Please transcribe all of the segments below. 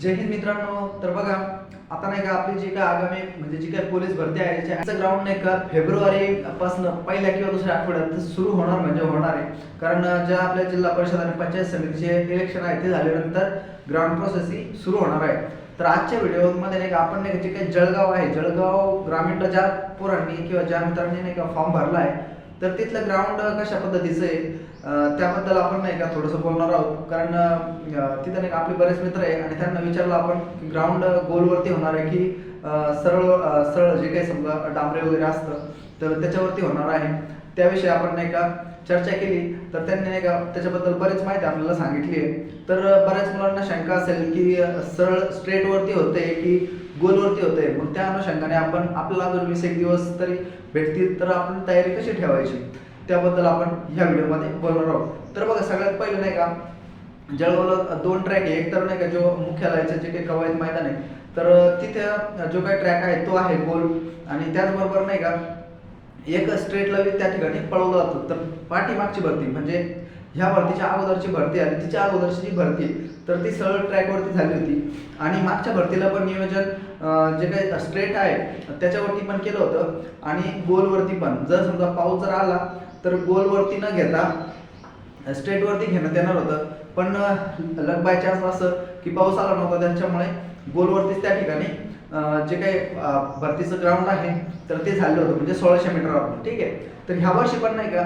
जय हिंद मित्रांनो. तर बघा आता नाही का आपली जी काय आगामी म्हणजे जी काय पोलीस भरती आहे याचं ग्राउंड नाही का फेब्रुवारी पासून पहिल्या किंवा दुसऱ्या आठवड्यात सुरू होणार म्हणजे होणार आहे. कारण ज्या आपल्या जिल्हा परिषद आणि पंचायत समितीचे इलेक्शन आहे ते झाल्यानंतर ग्राउंड प्रोसेस ही सुरू होणार आहे. तर आजच्या व्हिडिओमध्ये नाही का आपण नाही का जे काही जळगाव आहे जळगाव ग्रामीणला ज्या पोरांनी किंवा ज्या मित्रांनी नाही का फॉर्म भरला आहे तर तिथलं ग्राउंड कशा पद्धतीचं आहे त्याबद्दल आपण नाही का थोडंसं बोलणार आहोत. कारण तिथं नाही का आपले बरेच मित्र आहे आणि त्यांना विचारलं आपण ग्राउंड गोलवरती होणार आहे की सरळ सरळ जे काही समजा डांबरे वगैरे असतं तर त्याच्यावरती होणार आहे. त्याविषयी आपण नाही का चर्चा केली. तर त्यांनी नाही का त्याच्याबद्दल बरीच माहिती आपल्याला सांगितली आहे. तर बऱ्याच मुलांना शंका असेल की सरळ स्ट्रेटवरती होते की गोलवरती होते मग त्या अनुषंगाने आपण आपल्याला जर वीस एक दिवस तरी भेटतील तर आपण तयारी कशी ठेवायची? त्याबद्दल आपण ह्या व्हिडिओमध्ये बोलणार आहोत. तर बघा सगळ्यात पहिलं नाही का जळगावला दोन ट्रॅक आहे. एक तर नाही का जो मुख्यालयाचं जे काही कवायत मैदान आहे तर तिथे जो काही ट्रॅक आहे तो आहे गोल. आणि त्याचबरोबर नाही का एक स्ट्रेट त्या ठिकाणी पळवलं जातं. तर पाठीमागची भरती म्हणजे ह्या भरतीच्या अगोदरची भरती आणि तिच्या अगोदरची जी भरती तर ती सरळ ट्रॅकवरती झाली होती. आणि मागच्या भरतीला पण नियोजन जे काही स्ट्रेट आहे त्याच्यावरती पण केलं होतं. आणि गोलवरती पण. जर समजा पाऊस जर आला तर गोलवरती न घेता स्ट्रेटवरती घेण्यात येणार होतं. पण लक बाय चान्स असं की पाऊस आला नव्हता त्याच्यामुळे गोलवरतीच त्या ठिकाणी जे काही भरतीचं ग्राउंड आहे तर ते झालं होतं. म्हणजे सोळाशे मीटरवर ठीक आहे? तर ह्या वर्षी पण नाही का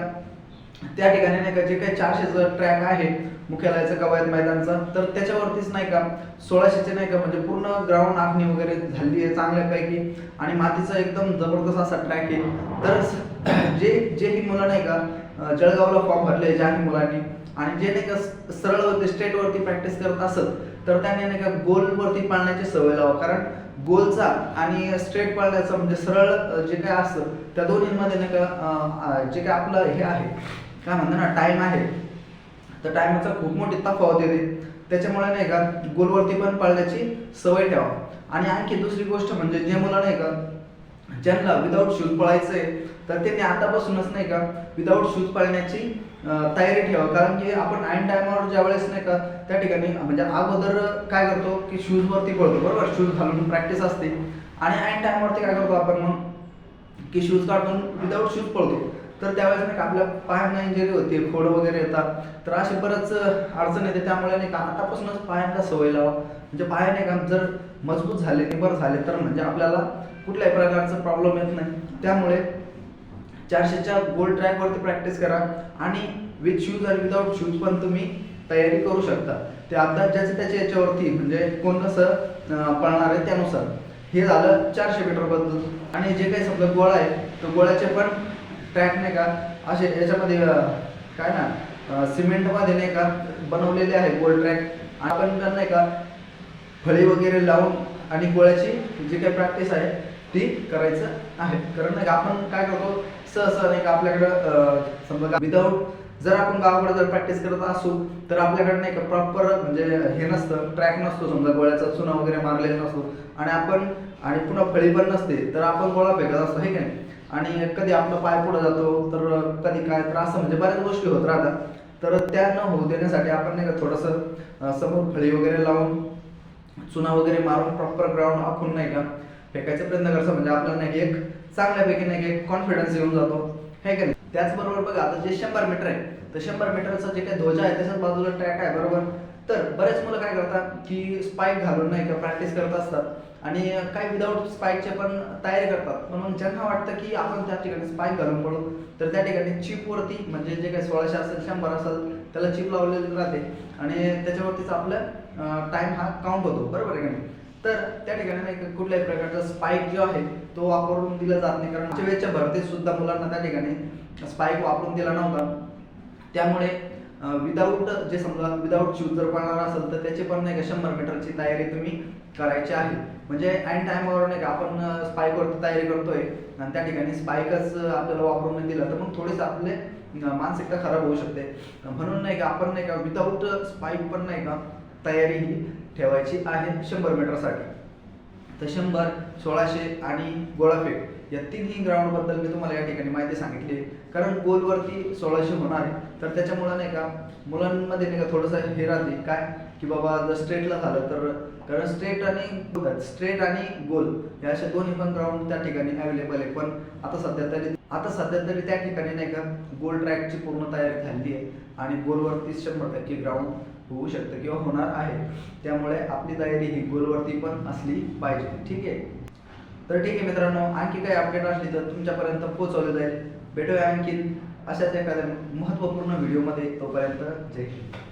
त्या ठिकाणी नाही का जे काही चारशेचं ट्रॅक आहे मुख्यालयाचं कवायत मैदानचं तर त्याच्यावरतीच नाही का सोळाशेचे नाही का म्हणजे पूर्ण ग्राउंड आखणी वगैरे झाली आहे चांगल्यापैकी. आणि मातीचा एकदम जबरदस्त असा ट्रॅक आहे. तर जे जे ही मुलं नाही का जळगावला फॉर्म भरले ज्या ही मुलांनी आणि जे नाही का सरळ वरती स्ट्रेट वरती प्रॅक्टिस करत असत तर त्यांनी नाही का गोलवरती पाळण्याची सवय लावा. कारण गोलचा आणि स्ट्रेट पाळण्याचा म्हणजे सरळ जे काय असतं त्या दोन्हीमध्ये नाही का जे काय आपलं हे आहे काय म्हणतो ना टाईम आहे. तर टायमाचा खूप मोठी तफावत येते. त्याच्यामुळे नाही का गोलवरती पण पाळण्याची सवय ठेवा. आणि आणखी दुसरी गोष्ट म्हणजे जे मुलं नाही का ज्यांना विदाऊट शूज पळायचंय तर त्यांनी आतापासूनच नाही का विदाऊट शूज पळण्याची तयारी ठेवा कारण की आपण ऐन टायमावर ज्या वेळेस नाही का त्या ठिकाणी म्हणजे अगोदर काय करतो की शूज वरती पळतो बरोबर? शूज घालून प्रॅक्टिस असते. आणि ऐन टायमावरती काय करतो आपण मग? की शूज काढून विदाऊट शूज पळतो. तर त्यावेळेस नाही का आपल्या पायांना इंजरी होते फोड वगैरे येतात. तर असे बरंच अडचण येते. त्यामुळे नाही का आतापासूनच पायांना सवय लावा. म्हणजे पाय नाही का जर मजबूत झाले निबर झाले तर म्हणजे आपल्याला कुठल्याही प्रकारचा प्रॉब्लेम येत नाही. त्यामुळे चारशेच्या गोल ट्रॅकवरती प्रॅक्टिस करा. आणि विथ शूज आणि विदाऊट शूज पण तुम्ही तयारी करू शकता. ते आता ज्याचे त्याच्या याच्यावरती म्हणजे कोण कसं पळणार आहे त्यानुसार. हे झालं चारशे मीटरबद्दल आणि जे काही समजा गोळा आहे तो गोळ्याचे पण ट्रॅक नाही का? असे याच्यामध्ये काय ना सिमेंटमध्ये नाही का बनवलेले आहे गोल ट्रॅक आपण नाही का फळी वगैरे लावून आणि गोळ्याची जी काही प्रॅक्टिस आहे ती करायचं आहे. कारण नाही का आपण काय करतो सहसा नाही का आपल्याकडं समजा विदाऊट जर आपण गावाकडे जर प्रॅक्टिस करत असू तर आपल्याकडे नाही का प्रॉपर म्हणजे हे नसतं ट्रॅक नसतो समजा गोळ्याचा चुना वगैरे मारलेला नसतो. आणि आपण आणि पुन्हा फळी पण नसते तर आपण गोळा फेकत असतो हे काय आणि कधी आपला पाय पुढे जातो तर कधी काय तर असं म्हणजे बऱ्याच गोष्टी होत राहतात. तर त्या न होऊ देण्यासाठी आपण नाही का थोडंसं समोर फळी वगैरे लावून चुना वगैरे मारून प्रॉपर ग्राउंड आखून नाही का फेकायचा प्रयत्न करायचा. म्हणजे आपल्याला नाही एक चांगल्यापैकी नाही का एक कॉन्फिडन्स येऊन जातो. हे का नाही? त्याचबरोबर बघा आता जे शंभर मीटर आहे तर शंभर मीटरचा जे काही ध्वजा आहे त्याच्याच बाजूला ट्रॅक आहे बरोबर? तर बरेच मुलं काय करतात की स्पाईक घालून नाही का प्रॅक्टिस करत असतात. आणि काही विदाऊट स्पाईकचे पण तयारी करतात. पण मग ज्यांना वाटतं की आपण त्या ठिकाणी स्पाईक घालून पडू तर त्या ठिकाणी चिपवरती म्हणजे जे काही सोळाशे असेल शंभर असेल त्याला चिप लावलेली राहते. आणि त्याच्यावरतीच आपलं टाईम हा काउंट होतो. बरोबर आहे का नाही? तर त्या ठिकाणी नाही कुठल्याही प्रकारचा स्पाईक जो आहे तो वापरून दिला जात नाही. कारण मागच्या वेळेच्या भरतीत सुद्धा मुलांना त्या ठिकाणी स्पाईक वापरून दिला नव्हता. त्यामुळे विदाऊट जे समजा विदाऊट शूज जर पळणार असेल तर त्याची पण नाही का शंभर मीटरची तयारी तुम्ही करायची आहे. म्हणजे ऐन टायमावर नाही का आपण स्पाईकवरती तयारी करतोय आणि त्या ठिकाणी स्पाईकच आपल्याला वापरून नाही दिलं तर मग थोडीसं आपले मानसिकता खराब होऊ शकते. म्हणून नाही का आपण नाही का विदाऊट स्पाईक पण नाही का तयारी ही ठेवायची आहे शंभर मीटरसाठी. तर शंभर सोळाशे आणि गोळाफेक या तिन्ही ग्राउंडबद्दल मी तुम्हाला या ठिकाणी माहिती सांगितली आहे. कारण गोलवरती सोळाशे होणार आहे. तर त्याच्यामुळं नाही का मुलांमध्ये नाही का थोडंसं हे राहते. काय? की बाबा जर स्ट्रेटला झालं तर कारण स्ट्रेट आणि स्ट्रेट आणि गोल या अशा दोन्ही पण ग्राउंड त्या ठिकाणी अवेलेबल आहे. पण आता सध्या तरी आता सध्या तरी त्या ठिकाणी नाही का गोल ट्रॅकची पूर्ण तयारी झाली आहे. आणि गोलवरती शंभर टक्के ग्राउंड होऊ शकतं किंवा होणार आहे. त्यामुळे आपली तयारी ही गोलवरती पण असली पाहिजे. ठीक आहे? तर ठीक आहे मित्रांनो आणखी काही अपडेट असली तर तुमच्यापर्यंत पोहोचवले जाईल. भेटूया आणखी अशाच एखाद्या महत्त्वपूर्ण व्हिडिओमध्ये तोपर्यंत जय हिंद.